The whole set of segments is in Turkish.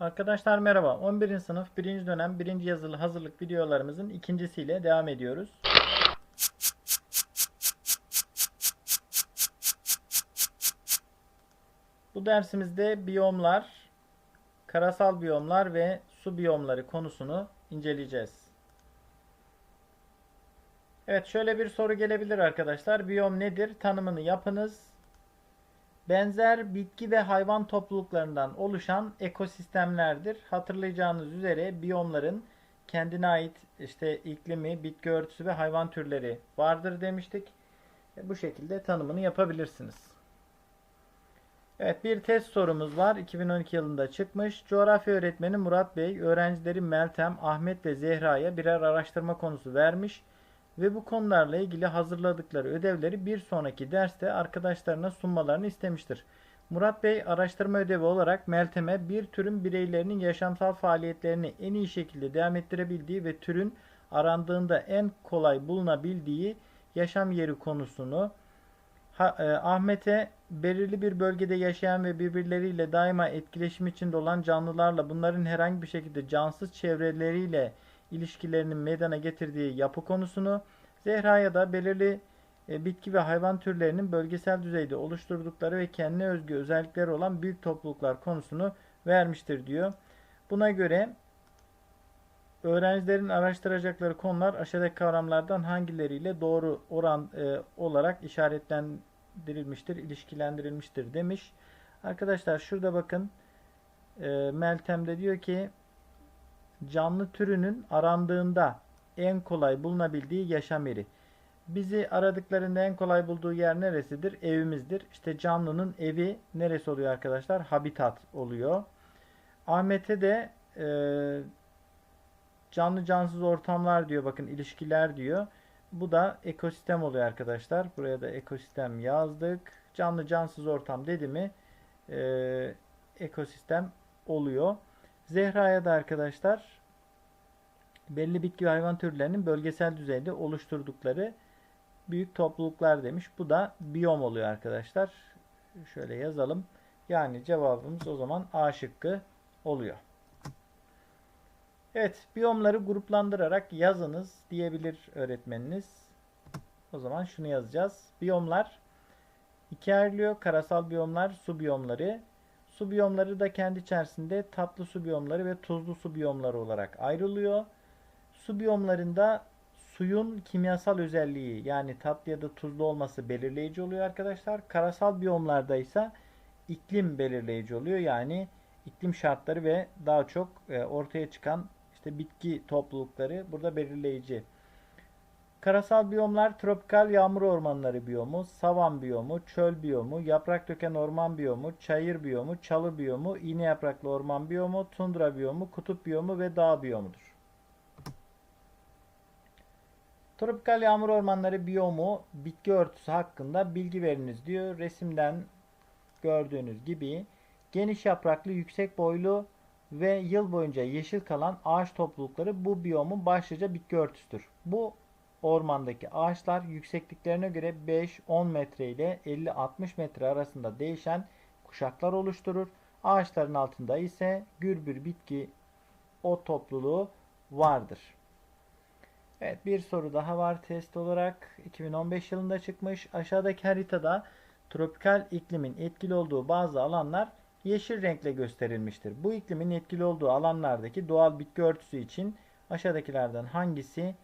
Arkadaşlar merhaba. 11. sınıf 1. dönem 1. yazılı hazırlık videolarımızın ikincisiyle devam ediyoruz. Bu dersimizde biyomlar, karasal biyomlar ve su biyomları konusunu inceleyeceğiz. Evet şöyle bir soru gelebilir arkadaşlar. Biyom nedir? Tanımını yapınız. Benzer bitki ve hayvan topluluklarından oluşan ekosistemlerdir. Hatırlayacağınız üzere biyomların kendine ait işte iklimi, bitki örtüsü ve hayvan türleri vardır demiştik. E, Bu şekilde tanımını yapabilirsiniz. Evet bir test sorumuz var. 2012 yılında çıkmış. Coğrafya öğretmeni Murat Bey öğrencileri Meltem, Ahmet ve Zehra'ya birer araştırma konusu vermiş ve bu konularla ilgili hazırladıkları ödevleri bir sonraki derste arkadaşlarına sunmalarını istemiştir. Murat Bey araştırma ödevi olarak Meltem'e bir türün bireylerinin yaşamsal faaliyetlerini en iyi şekilde devam ettirebildiği ve türün arandığında en kolay bulunabildiği yaşam yeri konusunu e, Ahmet'e belirli bir bölgede yaşayan ve birbirleriyle daima etkileşim içinde olan canlılarla bunların herhangi bir şekilde cansız çevreleriyle ilişkilerinin meydana getirdiği yapı konusunu, Zehra'ya da belirli e, bitki ve hayvan türlerinin bölgesel düzeyde oluşturdukları ve kendine özgü özellikleri olan büyük topluluklar konusunu vermiştir diyor. Buna göre öğrencilerin araştıracakları konular aşağıdaki kavramlardan hangileriyle doğru oran e, olarak işaretlendirilmiştir, ilişkilendirilmiştir demiş. Arkadaşlar şurada bakın e, Meltem'de diyor ki canlı türünün arandığında en kolay bulunabildiği yaşam yeri. Bizi aradıklarında en kolay bulduğu yer neresidir? Evimizdir. İşte canlının evi neresi oluyor arkadaşlar? Habitat oluyor. Ahmet'e de e, canlı cansız ortamlar diyor. Bakın ilişkiler diyor. Bu da ekosistem oluyor arkadaşlar. Buraya da ekosistem yazdık. Canlı cansız ortam dedi mi e, ekosistem oluyor. Zehra'ya da arkadaşlar belli bitki ve hayvan türlerinin bölgesel düzeyde oluşturdukları büyük topluluklar demiş. Bu da biyom oluyor arkadaşlar. Şöyle yazalım. Yani cevabımız o zaman A şıkkı oluyor. Evet, biyomları gruplandırarak yazınız diyebilir öğretmeniniz. O zaman şunu yazacağız. Biyomlar ikiye ayrılıyor. Karasal biyomlar, su biyomları. Su biyomları da kendi içerisinde tatlı su biyomları ve tuzlu su biyomları olarak ayrılıyor. Su biyomlarında suyun kimyasal özelliği yani tatlı ya da tuzlu olması belirleyici oluyor arkadaşlar. Karasal biyomlarda ise iklim belirleyici oluyor. Yani iklim şartları ve daha çok e, ortaya çıkan işte bitki toplulukları burada belirleyici. Karasal biyomlar tropikal yağmur ormanları biyomu, savan biyomu, çöl biyomu, yaprak döken orman biyomu, çayır biyomu, çalı biyomu, iğne yapraklı orman biyomu, tundra biyomu, kutup biyomu ve dağ biyomudur. Tropikal yağmur ormanları biyomu bitki örtüsü hakkında bilgi veriniz diyor. Resimden gördüğünüz gibi geniş yapraklı, yüksek boylu ve yıl boyunca yeşil kalan ağaç toplulukları bu biyomun başlıca bitki örtüsüdür. Bu ormandaki ağaçlar yüksekliklerine göre 5-10 metre ile 50-60 metre arasında değişen kuşaklar oluşturur. Ağaçların altında ise gürbür bitki o topluluğu vardır. Evet bir soru daha var test olarak. 2015 yılında çıkmış. Aşağıdaki haritada tropikal iklimin etkili olduğu bazı alanlar yeşil renkle gösterilmiştir. Bu iklimin etkili olduğu alanlardaki doğal bitki örtüsü için aşağıdakilerden hangisi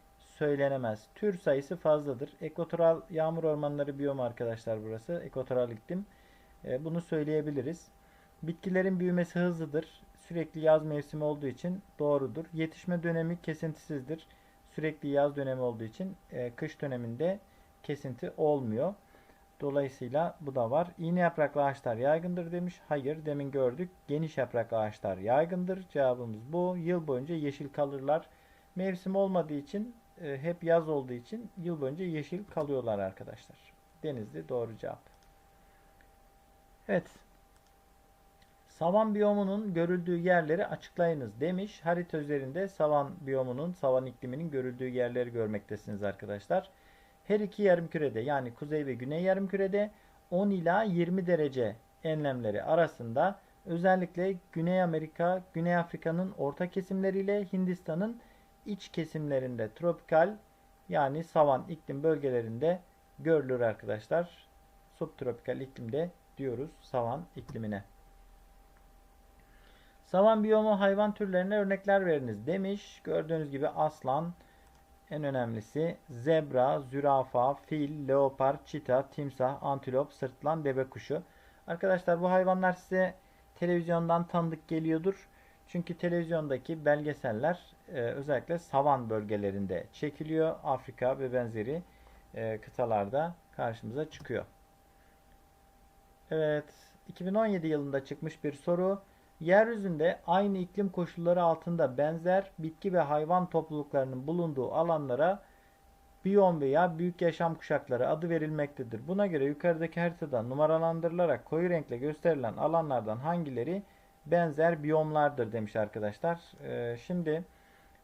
söylenemez? Tür sayısı fazladır. Ekvatoral yağmur ormanları biyomu arkadaşlar burası. Ekvatoral iklim. E, bunu söyleyebiliriz. Bitkilerin büyümesi hızlıdır. Sürekli yaz mevsimi olduğu için doğrudur. Yetişme dönemi kesintisizdir. Sürekli yaz dönemi olduğu için e, kış döneminde kesinti olmuyor. Dolayısıyla bu da var. İğne yapraklı ağaçlar yaygındır demiş. Hayır demin gördük. Geniş yapraklı ağaçlar yaygındır. Cevabımız bu. Yıl boyunca yeşil kalırlar. Mevsim olmadığı için e, hep yaz olduğu için yıl boyunca yeşil kalıyorlar arkadaşlar. Denizli doğru cevap. Evet. Savan biyomunun görüldüğü yerleri açıklayınız demiş. Harita üzerinde savan biyomunun, savan ikliminin görüldüğü yerleri görmektesiniz arkadaşlar. Her iki yarımkürede yani kuzey ve güney yarımkürede 10 ila 20 derece enlemleri arasında Özellikle Güney Amerika, Güney Afrika'nın orta kesimleriyle Hindistan'ın iç kesimlerinde tropikal yani savan iklim bölgelerinde görülür arkadaşlar. Subtropikal iklimde diyoruz savan iklimine. Savan biyomu hayvan türlerine örnekler veriniz demiş. Gördüğünüz gibi aslan en önemlisi zebra, zürafa, fil, leopar, çita, timsah, antilop, sırtlan, deve kuşu. Arkadaşlar bu hayvanlar size televizyondan tanıdık geliyordur. Çünkü televizyondaki belgeseller e, özellikle savan bölgelerinde çekiliyor. Afrika ve benzeri e, kıtalarda karşımıza çıkıyor. Evet, 2017 yılında çıkmış bir soru. Yeryüzünde aynı iklim koşulları altında benzer bitki ve hayvan topluluklarının bulunduğu alanlara biyom veya büyük yaşam kuşakları adı verilmektedir. Buna göre yukarıdaki haritada numaralandırılarak koyu renkle gösterilen alanlardan hangileri benzer biyomlardır demiş arkadaşlar. Ee, şimdi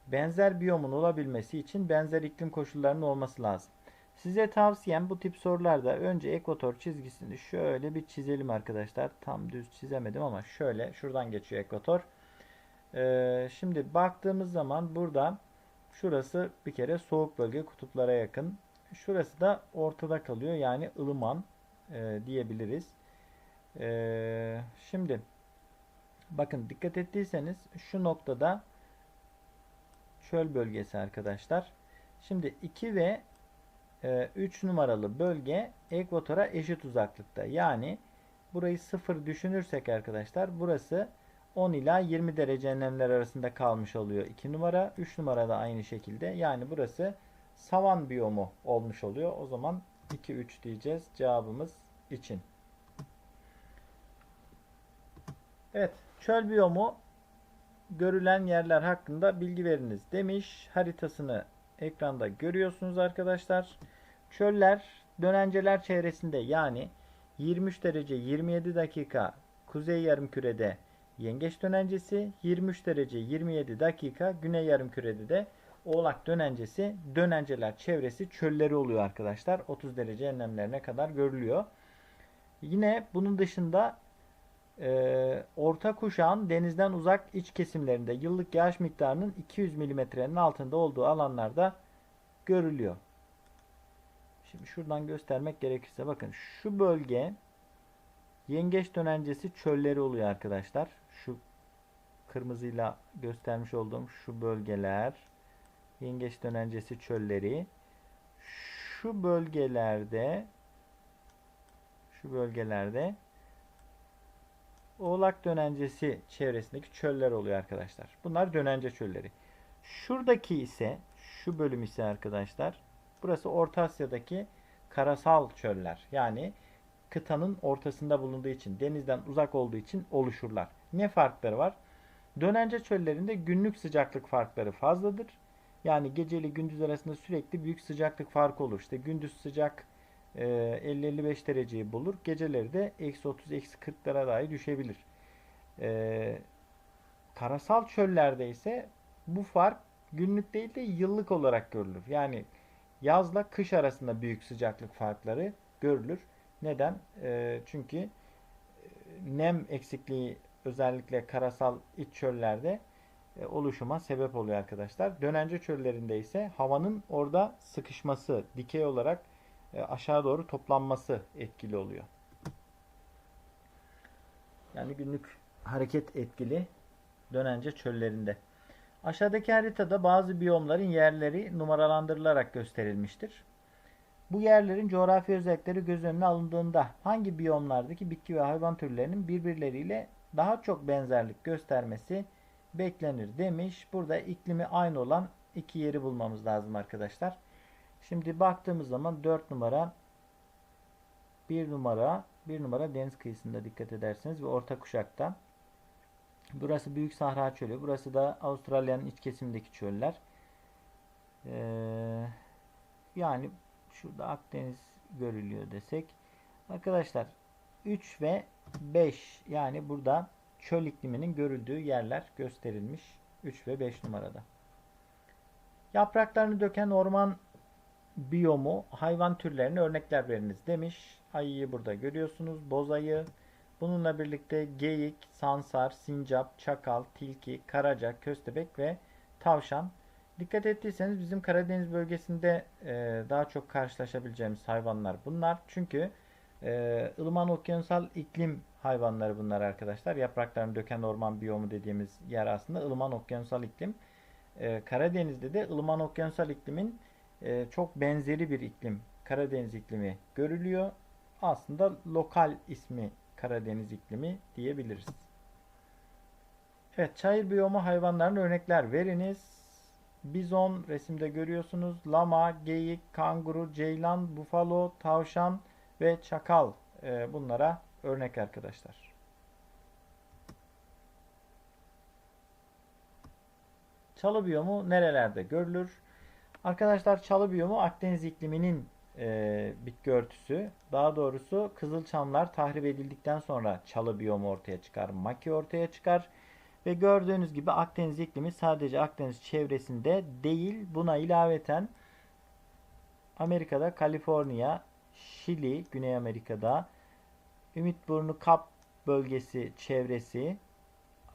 benzer biyomun olabilmesi için benzer iklim koşullarının olması lazım. Size tavsiyem bu tip sorularda önce ekvator çizgisini şöyle bir çizelim arkadaşlar. Tam düz çizemedim ama şöyle şuradan geçiyor ekvator. Ee, şimdi baktığımız zaman burada şurası bir kere soğuk bölge kutuplara yakın. Şurası da ortada kalıyor yani ılıman e, diyebiliriz. E, şimdi bakın dikkat ettiyseniz şu noktada çöl bölgesi arkadaşlar. Şimdi 2 ve 3 ee, numaralı bölge ekvatora eşit uzaklıkta. Yani burayı 0 düşünürsek arkadaşlar burası 10 ila 20 derece enlemler arasında kalmış oluyor 2 numara. 3 numara da aynı şekilde. Yani burası savan biyomu olmuş oluyor. O zaman 2 3 diyeceğiz cevabımız için. Evet, çöl biyomu görülen yerler hakkında bilgi veriniz demiş. Haritasını ekranda görüyorsunuz arkadaşlar. Çöller dönenceler çevresinde yani 23 derece 27 dakika kuzey yarımkürede yengeç dönencesi, 23 derece 27 dakika güney yarımkürede de oğlak dönencesi, dönenceler çevresi çölleri oluyor arkadaşlar. 30 derece enlemlerine kadar görülüyor. Yine bunun dışında e, orta kuşağın denizden uzak iç kesimlerinde yıllık yağış miktarının 200 milimetrenin altında olduğu alanlarda görülüyor. Şimdi şuradan göstermek gerekirse bakın şu bölge yengeç dönencesi çölleri oluyor arkadaşlar. Şu kırmızıyla göstermiş olduğum şu bölgeler yengeç dönencesi çölleri. Şu bölgelerde şu bölgelerde Oğlak dönencesi çevresindeki çöller oluyor arkadaşlar. Bunlar dönence çölleri. Şuradaki ise şu bölüm ise arkadaşlar burası Orta Asya'daki karasal çöller. Yani kıtanın ortasında bulunduğu için denizden uzak olduğu için oluşurlar. Ne farkları var? Dönence çöllerinde günlük sıcaklık farkları fazladır. Yani geceli gündüz arasında sürekli büyük sıcaklık farkı olur. İşte gündüz sıcak 50-55 ee, dereceyi bulur. Geceleri de eksi 30 eksi 40'lara dahi düşebilir. Ee, karasal çöllerde ise bu fark günlük değil de yıllık olarak görülür. Yani yazla kış arasında büyük sıcaklık farkları görülür. Neden? Ee, çünkü e, nem eksikliği özellikle karasal iç çöllerde e, oluşuma sebep oluyor arkadaşlar. Dönence çöllerinde ise havanın orada sıkışması, dikey olarak e, aşağı doğru toplanması etkili oluyor. Yani günlük hareket etkili dönence çöllerinde. Aşağıdaki haritada bazı biyomların yerleri numaralandırılarak gösterilmiştir. Bu yerlerin coğrafi özellikleri göz önüne alındığında hangi biyomlardaki bitki ve hayvan türlerinin birbirleriyle daha çok benzerlik göstermesi beklenir demiş. Burada iklimi aynı olan iki yeri bulmamız lazım arkadaşlar. Şimdi baktığımız zaman 4 numara 1 numara 1 numara deniz kıyısında dikkat ederseniz ve orta kuşakta. Burası Büyük Sahra Çölü. Burası da Avustralya'nın iç kesimindeki çöller. Ee, yani şurada Akdeniz görülüyor desek. Arkadaşlar 3 ve 5 yani burada çöl ikliminin görüldüğü yerler gösterilmiş. 3 ve 5 numarada. Yapraklarını döken orman biyomu hayvan türlerine örnekler veriniz demiş. Ayıyı burada görüyorsunuz. Bozayı, Bununla birlikte geyik, sansar, sincap, çakal, tilki, karaca, köstebek ve tavşan. Dikkat ettiyseniz bizim Karadeniz bölgesinde e, daha çok karşılaşabileceğimiz hayvanlar bunlar. Çünkü e, ılıman okyanusal iklim hayvanları bunlar arkadaşlar. Yapraklarını döken orman biyomu dediğimiz yer aslında ılıman okyanusal iklim. E, Karadeniz'de de ılıman okyanusal iklimin e, çok benzeri bir iklim. Karadeniz iklimi görülüyor. Aslında lokal ismi Karadeniz iklimi diyebiliriz. Evet, çayır biyomu hayvanların örnekler veriniz. Bizon resimde görüyorsunuz. Lama, geyik, kanguru, ceylan, bufalo, tavşan ve çakal e, bunlara örnek arkadaşlar. Çalı biyomu nerelerde görülür? Arkadaşlar çalı biyomu Akdeniz ikliminin e, bitki örtüsü. Daha doğrusu kızılçamlar tahrip edildikten sonra çalı biyomu ortaya çıkar. Maki ortaya çıkar. Ve gördüğünüz gibi Akdeniz iklimi sadece Akdeniz çevresinde değil buna ilaveten Amerika'da Kaliforniya, Şili, Güney Amerika'da, Ümitburnu Kap bölgesi çevresi,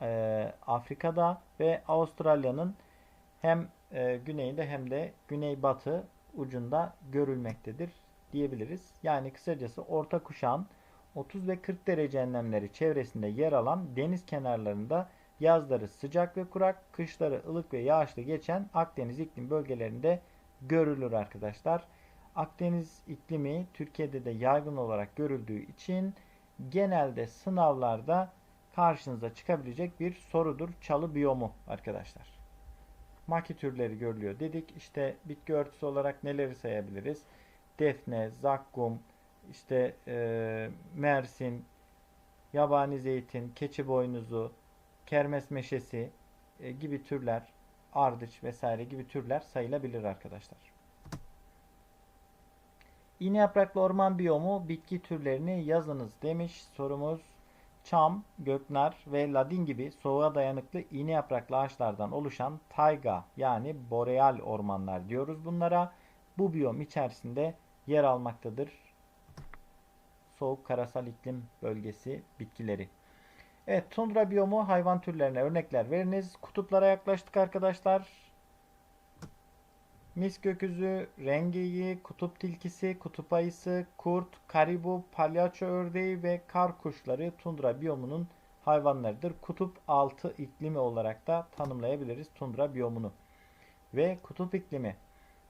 e, Afrika'da ve Avustralya'nın hem e, güneyinde hem de güneybatı ucunda görülmektedir diyebiliriz. Yani kısacası orta kuşağın 30 ve 40 derece enlemleri çevresinde yer alan deniz kenarlarında yazları sıcak ve kurak, kışları ılık ve yağışlı geçen Akdeniz iklim bölgelerinde görülür arkadaşlar. Akdeniz iklimi Türkiye'de de yaygın olarak görüldüğü için genelde sınavlarda karşınıza çıkabilecek bir sorudur çalı biyomu arkadaşlar. Maki türleri görülüyor dedik. İşte bitki örtüsü olarak neleri sayabiliriz? Defne, zakkum, işte e, mersin, yabani zeytin, keçi boynuzu, kermes meşesi e, gibi türler, ardıç vesaire gibi türler sayılabilir arkadaşlar. İğne yapraklı orman biyomu bitki türlerini yazınız demiş sorumuz. Çam, göknar ve ladin gibi soğuğa dayanıklı iğne yapraklı ağaçlardan oluşan tayga yani boreal ormanlar diyoruz bunlara. Bu biyom içerisinde yer almaktadır. Soğuk karasal iklim bölgesi bitkileri. Evet tundra biyomu hayvan türlerine örnekler veriniz. Kutuplara yaklaştık arkadaşlar. Mis göküzü, rengeyi, kutup tilkisi, kutup ayısı, kurt, karibu, palyaço ördeği ve kar kuşları tundra biyomunun hayvanlarıdır. Kutup altı iklimi olarak da tanımlayabiliriz tundra biyomunu. Ve kutup iklimi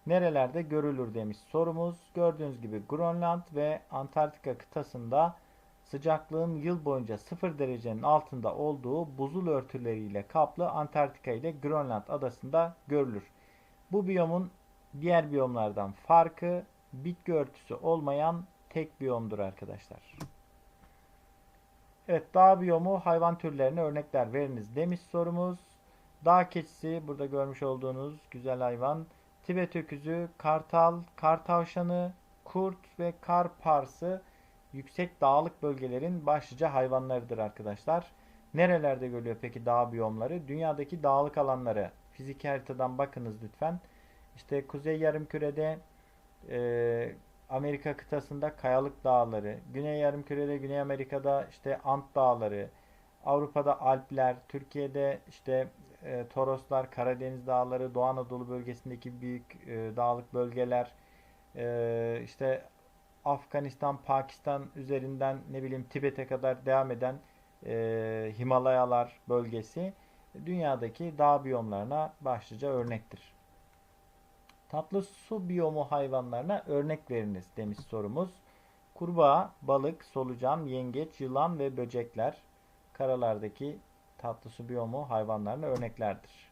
nerelerde görülür demiş sorumuz. Gördüğünüz gibi Grönland ve Antarktika kıtasında sıcaklığın yıl boyunca 0 derecenin altında olduğu buzul örtüleriyle kaplı Antarktika ile Grönland adasında görülür. Bu biyomun diğer biyomlardan farkı bitki örtüsü olmayan tek biyomdur arkadaşlar. Evet dağ biyomu hayvan türlerine örnekler veriniz demiş sorumuz. Dağ keçisi burada görmüş olduğunuz güzel hayvan. Tibet öküzü, kartal, kar tavşanı, kurt ve kar parsı yüksek dağlık bölgelerin başlıca hayvanlarıdır arkadaşlar. Nerelerde görülüyor peki dağ biyomları? Dünyadaki dağlık alanları fiziki haritadan bakınız lütfen. İşte Kuzey Yarımküre'de e, Amerika kıtasında kayalık dağları, Güney Yarımküre'de Güney Amerika'da işte Ant dağları, Avrupa'da Alpler, Türkiye'de işte e, Toroslar, Karadeniz dağları, Doğu Anadolu bölgesindeki büyük e, dağlık bölgeler, e, işte Afganistan, Pakistan üzerinden ne bileyim Tibet'e kadar devam eden e, Himalayalar bölgesi dünyadaki dağ biyomlarına başlıca örnektir. Tatlı su biyomu hayvanlarına örnek veriniz demiş sorumuz. Kurbağa, balık, solucan, yengeç, yılan ve böcekler karalardaki tatlı su biyomu hayvanlarına örneklerdir.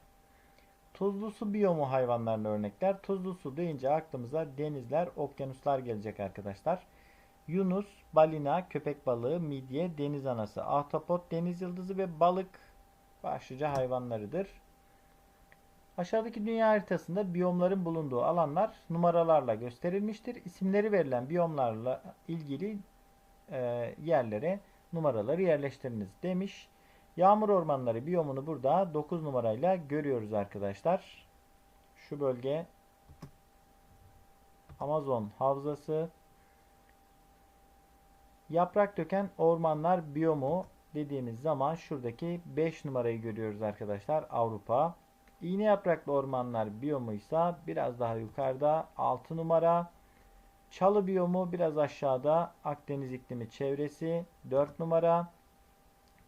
Tuzlu su biyomu hayvanlarına örnekler. Tuzlu su deyince aklımıza denizler, okyanuslar gelecek arkadaşlar. Yunus, balina, köpek balığı, midye, deniz anası, ahtapot, deniz yıldızı ve balık başlıca hayvanlarıdır. Aşağıdaki dünya haritasında biyomların bulunduğu alanlar numaralarla gösterilmiştir. İsimleri verilen biyomlarla ilgili e, yerlere numaraları yerleştiriniz demiş. Yağmur ormanları biyomunu burada 9 numarayla görüyoruz arkadaşlar. Şu bölge Amazon havzası Yaprak döken ormanlar biyomu dediğimiz zaman şuradaki 5 numarayı görüyoruz arkadaşlar. Avrupa. İğne yapraklı ormanlar biyomu ise biraz daha yukarıda 6 numara. Çalı biyomu biraz aşağıda Akdeniz iklimi çevresi 4 numara.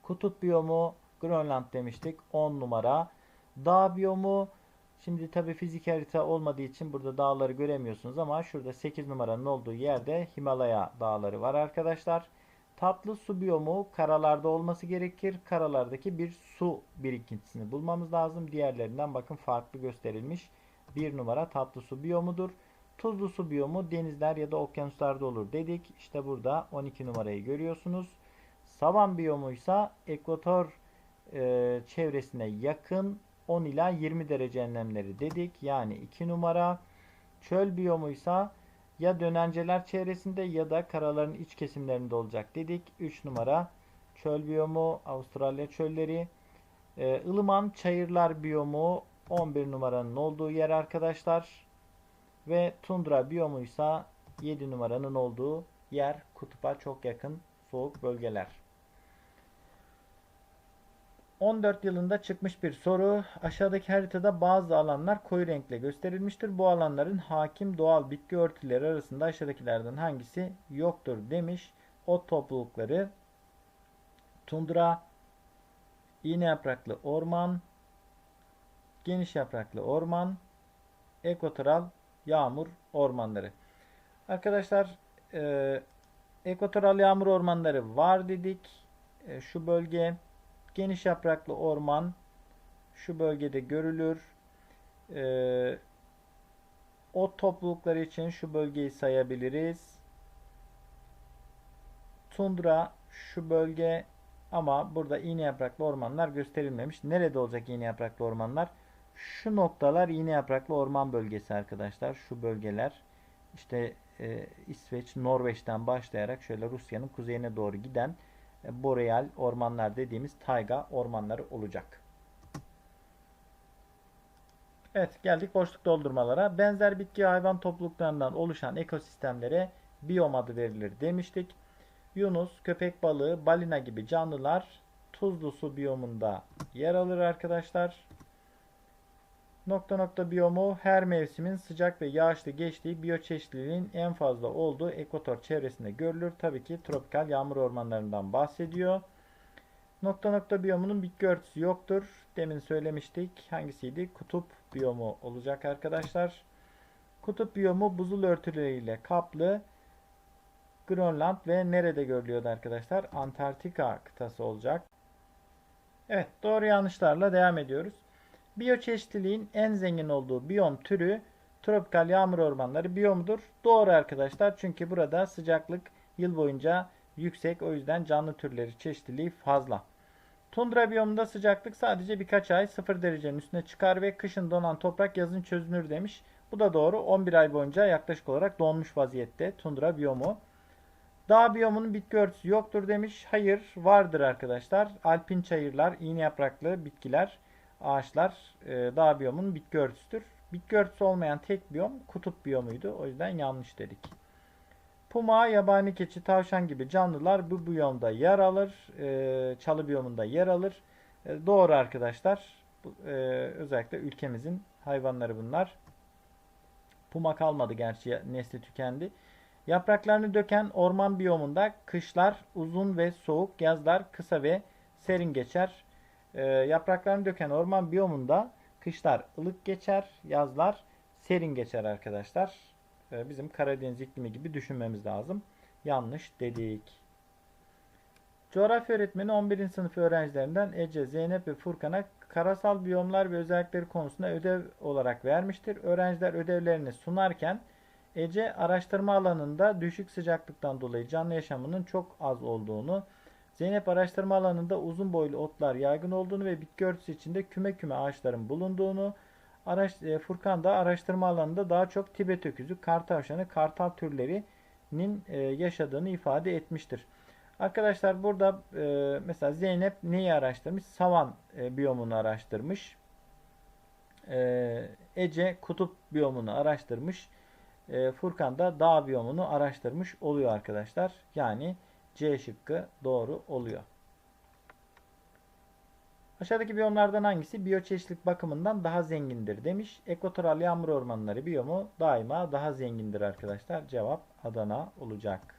Kutup biyomu Grönland demiştik 10 numara. Dağ biyomu şimdi tabi fizik harita olmadığı için burada dağları göremiyorsunuz ama şurada 8 numaranın olduğu yerde Himalaya dağları var arkadaşlar. Tatlı su biyomu karalarda olması gerekir. Karalardaki bir su birikintisini bulmamız lazım. Diğerlerinden bakın farklı gösterilmiş. Bir numara tatlı su biyomudur. Tuzlu su biyomu denizler ya da okyanuslarda olur dedik. İşte burada 12 numarayı görüyorsunuz. Savan biyomu ise ekvator e, çevresine yakın 10 ila 20 derece enlemleri dedik. Yani 2 numara. Çöl biyomu ise ya dönenceler çevresinde ya da karaların iç kesimlerinde olacak dedik. 3 numara. Çöl biyomu Avustralya çölleri. E, ılıman çayırlar biyomu 11 numaranın olduğu yer arkadaşlar. Ve tundra biyomu ise 7 numaranın olduğu yer kutupa çok yakın soğuk bölgeler. 14 yılında çıkmış bir soru. Aşağıdaki haritada bazı alanlar koyu renkle gösterilmiştir. Bu alanların hakim doğal bitki örtüleri arasında aşağıdakilerden hangisi yoktur demiş. Ot toplulukları, tundra, iğne yapraklı orman, geniş yapraklı orman, ekvatoral yağmur ormanları. Arkadaşlar e, yağmur ormanları var dedik. E, şu bölge Geniş yapraklı orman şu bölgede görülür. Ee, ot toplulukları için şu bölgeyi sayabiliriz. Tundra şu bölge ama burada iğne yapraklı ormanlar gösterilmemiş. Nerede olacak iğne yapraklı ormanlar? Şu noktalar iğne yapraklı orman bölgesi arkadaşlar. Şu bölgeler işte e, İsveç, Norveç'ten başlayarak şöyle Rusya'nın kuzeyine doğru giden boreal ormanlar dediğimiz tayga ormanları olacak. Evet geldik boşluk doldurmalara. Benzer bitki hayvan topluluklarından oluşan ekosistemlere biyom adı verilir demiştik. Yunus, köpek balığı, balina gibi canlılar tuzlu su biyomunda yer alır arkadaşlar. Nokta nokta biyomu her mevsimin sıcak ve yağışlı geçtiği biyoçeşitliliğin en fazla olduğu ekvator çevresinde görülür. Tabii ki tropikal yağmur ormanlarından bahsediyor. Nokta nokta biyomunun bitki örtüsü yoktur. Demin söylemiştik. Hangisiydi? Kutup biyomu olacak arkadaşlar. Kutup biyomu buzul örtüleriyle kaplı. Grönland ve nerede görülüyordu arkadaşlar? Antarktika kıtası olacak. Evet doğru yanlışlarla devam ediyoruz. Biyoçeşitliliğin en zengin olduğu biyom türü tropikal yağmur ormanları biyomudur. Doğru arkadaşlar çünkü burada sıcaklık yıl boyunca yüksek o yüzden canlı türleri çeşitliliği fazla. Tundra biyomunda sıcaklık sadece birkaç ay 0 derecenin üstüne çıkar ve kışın donan toprak yazın çözünür demiş. Bu da doğru. 11 ay boyunca yaklaşık olarak donmuş vaziyette tundra biyomu. Dağ biyomunun bitki örtüsü yoktur demiş. Hayır vardır arkadaşlar. Alpin çayırlar, iğne yapraklı bitkiler ağaçlar e, dağ biyomunun bitki örtüsüdür. Bitki örtüsü olmayan tek biyom kutup biyomuydu. O yüzden yanlış dedik. Puma, yabani keçi, tavşan gibi canlılar bu biyomda yer alır. E, çalı biyomunda yer alır. E, doğru arkadaşlar. E, özellikle ülkemizin hayvanları bunlar. Puma kalmadı gerçi nesli tükendi. Yapraklarını döken orman biyomunda kışlar uzun ve soğuk, yazlar kısa ve serin geçer. E, yapraklarını döken orman biyomunda kışlar ılık geçer, yazlar serin geçer arkadaşlar. E, bizim Karadeniz iklimi gibi düşünmemiz lazım. Yanlış dedik. Coğrafya öğretmeni 11. sınıf öğrencilerinden Ece, Zeynep ve Furkan'a karasal biyomlar ve özellikleri konusunda ödev olarak vermiştir. Öğrenciler ödevlerini sunarken Ece araştırma alanında düşük sıcaklıktan dolayı canlı yaşamının çok az olduğunu, Zeynep araştırma alanında uzun boylu otlar yaygın olduğunu ve bitki örtüsü içinde küme küme ağaçların bulunduğunu, araş, e, Furkan da araştırma alanında daha çok Tibet öküzü, kar tavşanı, kartal türlerinin e, yaşadığını ifade etmiştir. Arkadaşlar burada e, mesela Zeynep neyi araştırmış? Savan e, biyomunu araştırmış. E, Ece kutup biyomunu araştırmış. E, Furkan da dağ biyomunu araştırmış oluyor arkadaşlar. Yani C şıkkı doğru oluyor. Aşağıdaki biyomlardan hangisi biyoçeşitlilik bakımından daha zengindir demiş. Ekvatoral yağmur ormanları biyomu daima daha zengindir arkadaşlar. Cevap Adana olacak.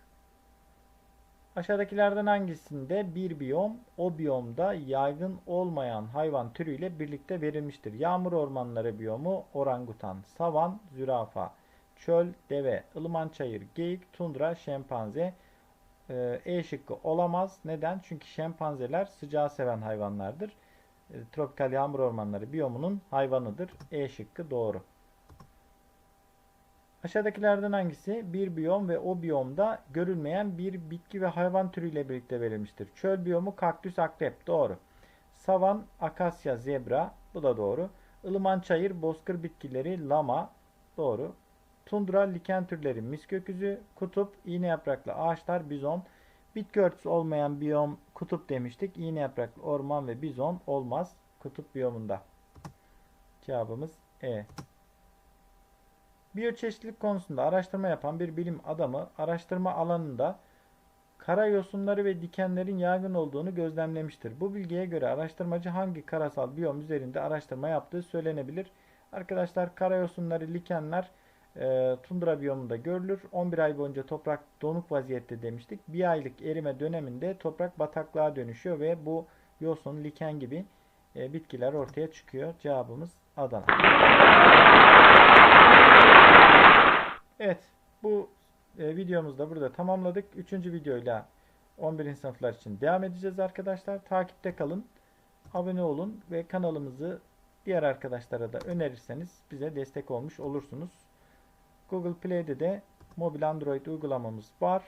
Aşağıdakilerden hangisinde bir biyom o biyomda yaygın olmayan hayvan türüyle birlikte verilmiştir? Yağmur ormanları biyomu orangutan, savan, zürafa, çöl, deve, ılıman çayır, geyik, tundra, şempanze. Ee, E şıkkı olamaz. Neden? Çünkü şempanzeler sıcağı seven hayvanlardır. Ee, Tropikal yağmur ormanları biyomunun hayvanıdır. E şıkkı doğru. Aşağıdakilerden hangisi bir biyom ve o biyomda görülmeyen bir bitki ve hayvan türüyle birlikte verilmiştir? Çöl biyomu kaktüs akrep doğru. Savan akasya zebra bu da doğru. Ilıman çayır bozkır bitkileri lama doğru. Tundra liken türleri misköküzü, kutup iğne yapraklı ağaçlar bizon. Bitki örtüsü olmayan biyom kutup demiştik. İğne yapraklı orman ve bizon olmaz kutup biyomunda. Cevabımız E. Biyoçeşitlilik konusunda araştırma yapan bir bilim adamı araştırma alanında kara yosunları ve dikenlerin yaygın olduğunu gözlemlemiştir. Bu bilgiye göre araştırmacı hangi karasal biyom üzerinde araştırma yaptığı söylenebilir. Arkadaşlar kara yosunları, likenler e, tundra biyomunda görülür. 11 ay boyunca toprak donuk vaziyette demiştik. Bir aylık erime döneminde toprak bataklığa dönüşüyor ve bu yosun, liken gibi e, bitkiler ortaya çıkıyor. Cevabımız Adana. Evet, bu e, videomuzu da burada tamamladık. Üçüncü videoyla 11. sınıflar için devam edeceğiz arkadaşlar. Takipte kalın, abone olun ve kanalımızı diğer arkadaşlara da önerirseniz bize destek olmuş olursunuz. Google Play'de de mobil Android uygulamamız var.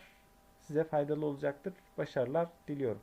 Size faydalı olacaktır. Başarılar diliyorum.